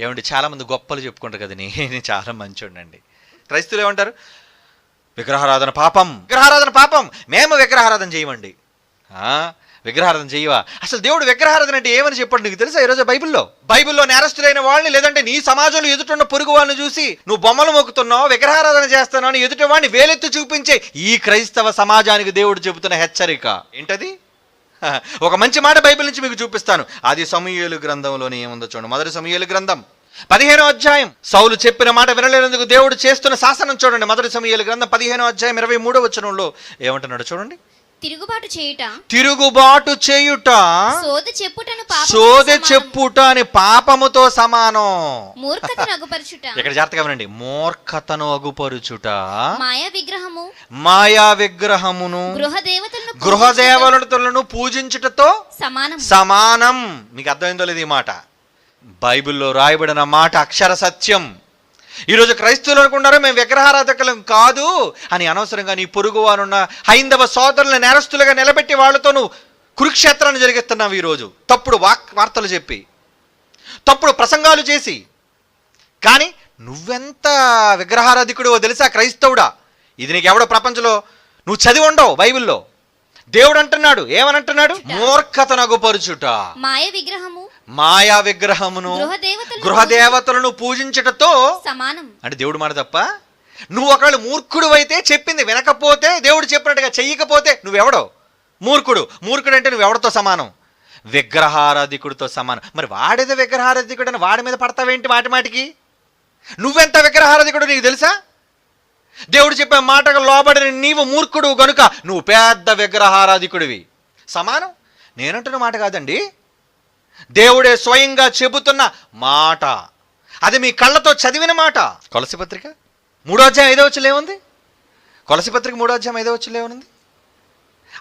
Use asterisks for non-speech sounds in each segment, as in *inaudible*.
ఏమండి చాలామంది గొప్పలు చెప్పుకుంటారు కదా నేను చాలా మంచోడండి. క్రైస్తువులు ఏమంటారు? విగ్రహారాధన పాపం. విగ్రహారాధన పాపం. మేము విగ్రహారాధన చేయమండి. విగ్రహారాధన చేయవా? అసలు దేవుడు విగ్రహారాధన అంటే ఏమని చెప్పాడు నీకు తెలుసా ఈరోజు బైబిల్లో? బైబిల్లో నేరస్తులైన వాళ్ళని లేదంటే నీ సమాజంలో ఎదుటిన్న పొరుగు వాళ్ళని చూసి నువ్వు బొమ్మలు మొక్కుతున్నావు విగ్రహారాధన చేస్తున్నావు ఎదుటి వాడిని వేలెత్తి చూపించే ఈ క్రైస్తవ సమాజానికి దేవుడు చెబుతున్న హెచ్చరిక. ఏంటది? *laughs* ఒక మంచి మాట బైబిల్ నుంచి మీకు చూపిస్తాను. అది సమయలు గ్రంథంలోనే ఏముందో చూడండి. మొదటి సమయలు గ్రంథం. పదిహేనో అధ్యాయం. సౌలు చెప్పిన మాట వినలేనందుకు దేవుడు చేస్తున్న శాసనం చూడండి. మొదటి సమయలు గ్రంథం పదిహేనో అధ్యాయం ఇరవై మూడో వచనంలో ఏమంటున్నాడు చూడండి. తిరుగుబాటు చేయుట? తిరుగుబాటు చేయుట సోద చెప్పుటను సోదె. చెప్పుట అని పాపముతో సమానం. మూర్ఖత నగుపరచుట *laughs* ఇక్కడ జాగ్రత్తగా వినండి. మూర్ఖతను అగుపరుచుట. మాయా విగ్రహము? మాయా విగ్రహమును గృహ దేవతలను గృహ దేవతలను పూజించుటతో సమానం. సమానం. మీకు అర్థమైందో లేదు ఈ మాట? బైబిల్లో రాయబడిన మాట అక్షర సత్యం. ఈరోజు క్రైస్తవులు అనుకున్నారు మేము విగ్రహారాధకులం కాదు అని అనవసరంగా నీ పొరుగు వారున్న హైందవ సోదరులను నేరస్తులుగా నిలబెట్టి వాళ్ళతో నువ్వు కురుక్షేత్రాన్ని జరిగిస్తున్నావు ఈరోజు. తప్పుడు వాక్ వార్తలు చెప్పి తప్పుడు ప్రసంగాలు చేసి. కానీ నువ్వెంత విగ్రహారాధికుడివో తెలుసా క్రైస్తవుడా? ఇది నీకు ఎవడో ప్రపంచంలో నువ్వు చదివి ఉండవు బైబిల్లో. దేవుడు అంటున్నాడు ఏమనంటున్నాడు మూర్ఖతనగుపరుచుట. మాయ విగ్రహము. మాయా విగ్రహమును గృహ దేవతలను గృహ దేవతలను పూజించుటతో సమానం అంటే దేవుడు మాట తప్ప? నువ్వు ఒకళ్ళు మూర్ఖుడు అయితే చెప్పింది వినకపోతే దేవుడు చెప్పినట్టుగా చెయ్యకపోతే నువ్వెవడో? మూర్ఖుడు. మూర్ఖుడు అంటే నువ్వెవడితో సమానం? విగ్రహారాధికుడితో సమానం. మరి వాడేదో విగ్రహారాధికుడు అని వాడి మీద పడతావేంటి మాటి మాటికి? నువ్వెంత విగ్రహారాధికుడు నీకు తెలుసా? దేవుడు చెప్పే మాటకు లోబడిన నీవు మూర్ఖుడు గనుక నువ్వు పెద్ద విగ్రహారాధికుడివి. సమానం? నేనంటున్న మాట కాదండి. దేవుడే స్వయంగా చెబుతున్న మాట. అది మీ కళ్ళతో చదివిన మాట. కొలసి పత్రిక? మూడో అధ్యాయం ఐదో వచ్చి ఏముంది? కొలసి పత్రిక మూడో అధ్యాయం ఐదో వచ్చి ఏముంది?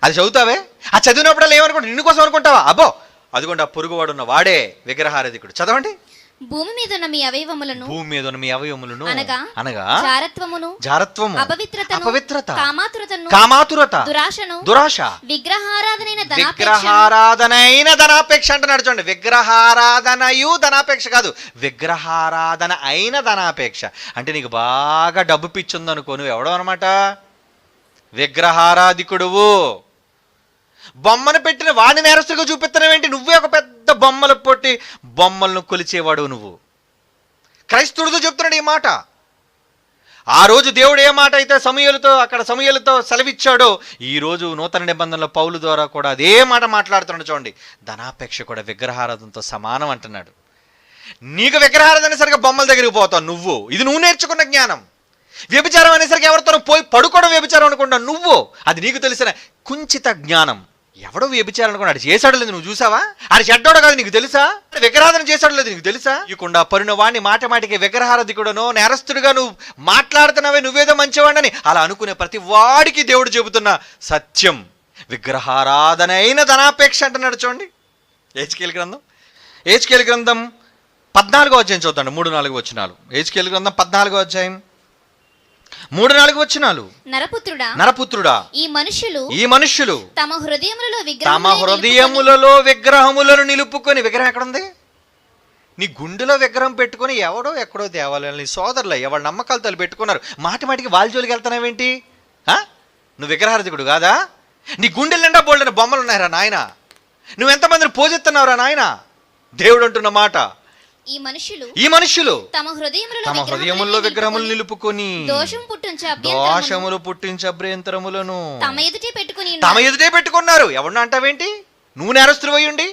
అది చదువుతావే? ఆ చదివినప్పుడు ఏమనుకుంటా? నిన్ను కోసం అనుకుంటావా? అబ్బో! అదిగోండి ఆ పొరుగువాడు ఉన్న వాడే విగ్రహారాధికుడు. చదవండి. భూమి మీద ఉన్న మీ అవయవములను భూమి మీద ఉన్న మీ అవయములను అనగా అనగా చారత్వమును జారత్వము అపవిత్రతను అపవిత్రత కామాతురతను కామాతురత దురాశను దురాశ. విగ్రహారాధనైన విగ్రహారాధనైన ధనాపేక్ష అంటున్నాడు చూడండి విగ్రహారాధనయు ధనాపేక్ష కాదు విగ్రహారాధన అయిన ధనాపేక్ష. అంటే నీకు బాగా డబ్బు పిచ్చుందనుకో నువ్వు ఎవడో అనమాట విగ్రహారాధికుడువు. బొమ్మను పెట్టిన వాడిని నేరస్తుగా చూపిస్తున్నావేంటి? నువ్వే ఒక పెద్ద బొమ్మలు పొట్టి బొమ్మలను కొలిచేవాడు నువ్వు. క్రైస్తవుడితో చెప్తున్నాడు ఈ మాట. ఆ రోజు దేవుడు ఏ మాట అయితే సమూహలతో అక్కడ సమూహలతో సెలవిచ్చాడో ఈరోజు నూతన నిబంధనలో పౌలు ద్వారా కూడా అదే మాట మాట్లాడుతున్నాడు చూడండి. ధనాపేక్ష కూడా విగ్రహారాధనతో సమానం అంటున్నాడు. నీకు విగ్రహారాధన సరిగా బొమ్మల దగ్గరికి పోతావు నువ్వు. ఇది నువ్వు నేర్చుకున్న జ్ఞానం. వ్యభిచారం అనేసరికి ఎవరితోనూ పోయి పడుకోవడం వ్యభిచారం అనుకుంటావు నువ్వు. అది నీకు తెలిసిన కుంచిత జ్ఞానం. ఎవడో వ్యభిచారం అనుకున్నాడు చేశాడు లేదు నువ్వు చూసావా? అది చెడ్డోడు కాదు నీకు తెలుసా? విగ్రహారాధన చేశాడు లేదు నీకు తెలుసా? ఇకుండా పరుణ వాణ్ణి మాట మాటికి విగ్రహారాధికుడనో నేరస్తుడుగా నువ్వు మాట్లాడుతున్నావే నువ్వేదో మంచివాడని అలా అనుకునే ప్రతి వాడికి దేవుడు చెబుతున్న సత్యం. విగ్రహారాధన అయిన ధనాపేక్ష అంటున్నాడు చూడండి. ఏజ్కేల్ గ్రంథం. ఏజ్కేల్ గ్రంథం పద్నాలుగో అధ్యాయం చూద్దాం మూడు నాలుగు వచ్చినాలు ఏజ్కేల్ గ్రంథం పద్నాలుగో అధ్యాయం. మూడు నాలుగు వచ్చినాలు నరపుత్రుడా నరపుత్రుడా ఈ మనుషులు ఈ మనుష్యులు తమ హృదయములలో తమ హృదయములలో విగ్రహములను నిలుపుకొని విగ్రహం ఎక్కడుంది? నీ గుండెలో విగ్రహం పెట్టుకొని ఎవడో ఎక్కడో దేవాలయాలు నీ సోదరులు ఎవరి నమ్మకాలతో పెట్టుకున్నారు. మాటి మాటికి వాళ్ళ జోలికి వెళ్తున్నావేంటి? ఆ? నువ్వు విగ్రహారధికుడు కాదా? నీ గుండెల నిండా బోల్డని బొమ్మలు ఉన్నాయిరా నాయన. నువ్వు ఎంతమందిని పూజిస్తున్నావురా నాయన? దేవుడు అంటున్న మాట. ఈ మనుషులు ఈ మనుష్యులు తమ హృదయములలో తమ హృదయముల్లో విగ్రహములు నిలుపుకొని దోషం పుట్టించే దోషములు పుట్టించే అభ్యంతరములను తమ ఎదుటే పెట్టుకుని తమ ఎదుటే పెట్టుకున్నారు. ఎవరిని అంటావేంటి? నువ్వు నేరస్తులు ఉండి.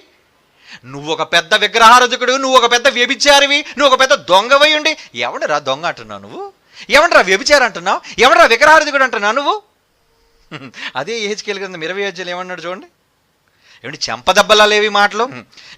నువ్వు ఒక పెద్ద విగ్రహారధికుడు నువ్వు ఒక పెద్ద వ్యభిచారివి నువ్వు ఒక పెద్ద దొంగవై ఉండి. ఎవడరా దొంగ అంటున్నావు నువ్వు? ఎవడరా వ్యభిచారం అంటున్నావు? ఎవడరా విగ్రహారధికుడు అంటున్నావు నువ్వు? *laughs* అదే ఏహెచ్కేల్ గ్రంథం ఇరవై అధ్యాయులు ఏమన్నాడు చూడండి. ఏమండి చెంపదెబ్బలా లేవి మాటలు?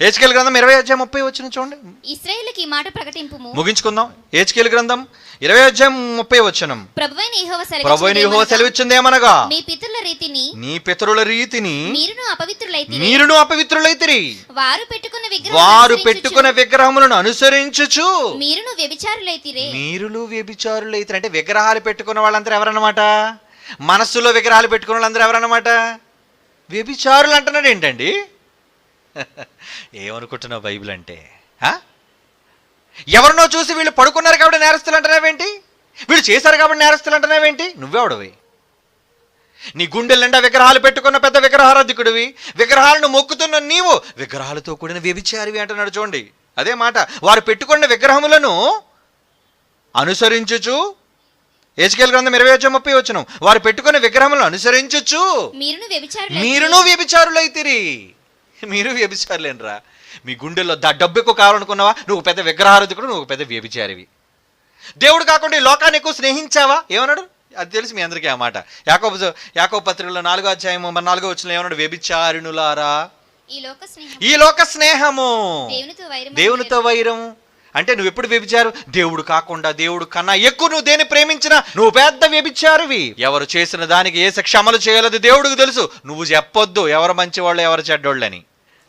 ఏహెచ్కేల్ గ్రంథం ఇరవై అధ్యాయం ముప్పై వచ్చిన చూడండి. ఇస్రాయేలుకి ఈ మాట ప్రకటింపుము. ముగించుకుందాం. ఏహెచ్కేల్ గ్రంథం ఇరవై అధ్యాయం ముప్పై వచ్చనం ప్రభువైన యెహోవా ప్రభు యెహోవా సెలవిచ్చినదేమనగా, సెలవిచ్చిందేమనగా మీ పితరుల రీతిని నీ పితరుల రీతిని మీరును అపవిత్రులైతే మీరును అపవిత్రులైతిరి. వారు పెట్టుకున్న విగ్రహం వారు పెట్టుకున్న విగ్రహములను అనుసరించుచు. మీరును వ్యభిచారులైతిరే. మీరులు వ్యభిచారులు అయితే అంటే విగ్రహాలు పెట్టుకున్న వాళ్ళందరూ ఎవరన్నమాట? మనస్సులో విగ్రహాలు పెట్టుకున్న వాళ్ళందరూ ఎవరన్నమాట? వ్యభిచారులు అంటున్నాడు ఏంటండి? ఏమనుకుంటున్నావు బైబిల్ అంటే? ఆ? ఎవరినో చూసి వీళ్ళు పడుకున్నారు కాబట్టి నేరస్తులు అంటున్నావేంటి వీళ్ళు చేశారు కాబట్టి నేరస్తులు అంటున్నావేంటి నువ్వెవడవి నీ గుండెల నిండా విగ్రహాలు పెట్టుకున్న పెద్ద విగ్రహారాధికుడివి. విగ్రహాలను మొక్కుతున్న నీవు విగ్రహాలతో కూడిన వ్యభిచారివి అంటున్నాడు చూడండి. అదే మాట. వారు పెట్టుకున్న విగ్రహములను అనుసరించుచు ఏచికేల్ గ్రంథం ఇరవై వచ్చి ముప్పై వచ్చిన వారు పెట్టుకున్న విగ్రహములను అనుసరించుచు. మీరును వ్యభిచారులైతిరి మీరు వ్యభిచారులేనరా మీ గుండెల్లో దా డబ్బు ఎక్కువ కావాలనుకున్నావా? నువ్వు పెద్ద విగ్రహారధికుడు నువ్వు పెద్ద వ్యభిచారివి. దేవుడు కాకుండా ఈ లోకాన్ని ఎక్కువ స్నేహించావా? ఏమన్నాడు? అది తెలిసి మీ అందరికీ ఆ మాట. యాకోబు యాకోబు పత్రికలో నాలుగో అధ్యాయము మరి నాలుగో వచ్చిన ఏమన్నాడు? వ్యభిచారిణులారా. ఈ లోక స్నేహము. దేవునితో వైరం దేవునితో వైరం అంటే నువ్వు ఎప్పుడు వ్యభిచారు? దేవుడు కాకుండా దేవుడు కన్నా ఎక్కువ నువ్వు దేని ప్రేమించినా? నువ్వు పెద్ద వ్యభిచారువి. ఎవరు చేసిన దానికి ఏ శిక్ష అమలు చేయాలది దేవుడికి తెలుసు. నువ్వు చెప్పొద్దు ఎవరు మంచివాళ్ళు ఎవరు చెడ్డోళ్ళని.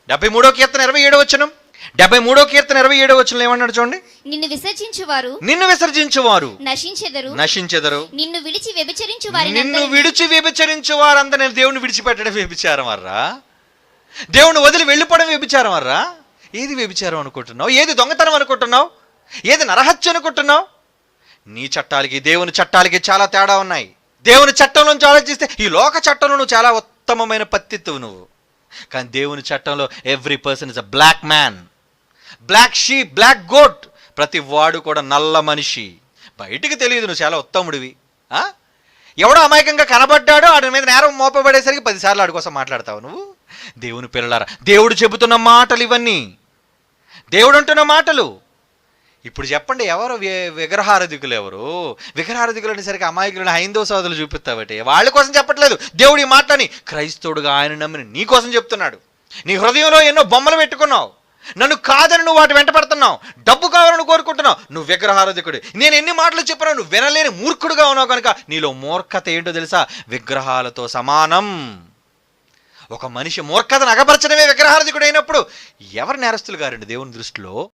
డెబ్బై మూడో కీర్తన ఇరవై ఏడో వచ్చిన డెబ్బై మూడో కీర్తన ఇరవై ఏడో వచ్చిన ఏమన్నాడు చూడండి? నిన్ను విసర్జించువారు. నిన్ను విసర్జించువారు. నశించెదరు. నశించెదరు. నిన్ను విడిచి వ్యభిచరించు వారి నిన్ను విడిచి వ్యభిచరించు వారంతా నేను దేవుని విడిచిపెట్టడం వ్యభిచారం అర్రా? దేవుని వదిలి వెళ్ళిపోవడం వ్యభిచారం అర్రా? ఏది వ్యభిచారం అనుకుంటున్నావు? ఏది దొంగతనం అనుకుంటున్నావు? ఏది నరహత్య అనుకుంటున్నావు? నీ చట్టాలకి దేవుని చట్టాలకి చాలా తేడా ఉన్నాయి. దేవుని చట్టం నుంచి ఆలోచిస్తే ఈ లోక చట్టంలో నువ్వు చాలా ఉత్తమమైన పత్తిత్తువు నువ్వు. కానీ దేవుని చట్టంలో every person is a black man black sheep black goat ప్రతి వాడు కూడా నల్ల మనిషి. బయటికి తెలియదు నువ్వు చాలా ఉత్తముడివి. ఎవడో అమాయకంగా కనబడ్డాడో ఆడి మీద నేరం మోపబడేసరికి పదిసార్లు ఆడి కోసం మాట్లాడతావు నువ్వు. దేవుని పిల్లలారా దేవుడు చెబుతున్న మాటలు ఇవన్నీ. దేవుడు అంటున్న మాటలు. ఇప్పుడు చెప్పండి ఎవరు విగ్రహారధికులు ఎవరు? విగ్రహారధికులు అనేసరికి అమాయకులను హైందవ సోదరులు చూపిస్తావటే? వాళ్ళ కోసం చెప్పట్లేదు. దేవుడు ఈ మాటని క్రైస్తవుడుగా ఆయన నమ్మిన నీ కోసం చెప్తున్నాడు. నీ హృదయంలో ఎన్నో బొమ్మలు పెట్టుకున్నావు. నన్ను కాదని నువ్వు వాటి వెంట పడుతున్నావు. డబ్బు కావాలని కోరుకుంటున్నావు. నువ్వు విగ్రహారధికుడు నేను ఎన్ని మాటలు చెప్పినా నువ్వు వినలేని మూర్ఖుడుగా ఉన్నావు కనుక నీలో మూర్ఖత ఏంటో తెలుసా? విగ్రహాలతో సమానం. ఒక మనిషి మూర్ఖతను అగపరచడమే విగ్రహార్థికుడైనప్పుడు అయినప్పుడు ఎవరు నేరస్తులు గారండి దేవుని దృష్టిలో?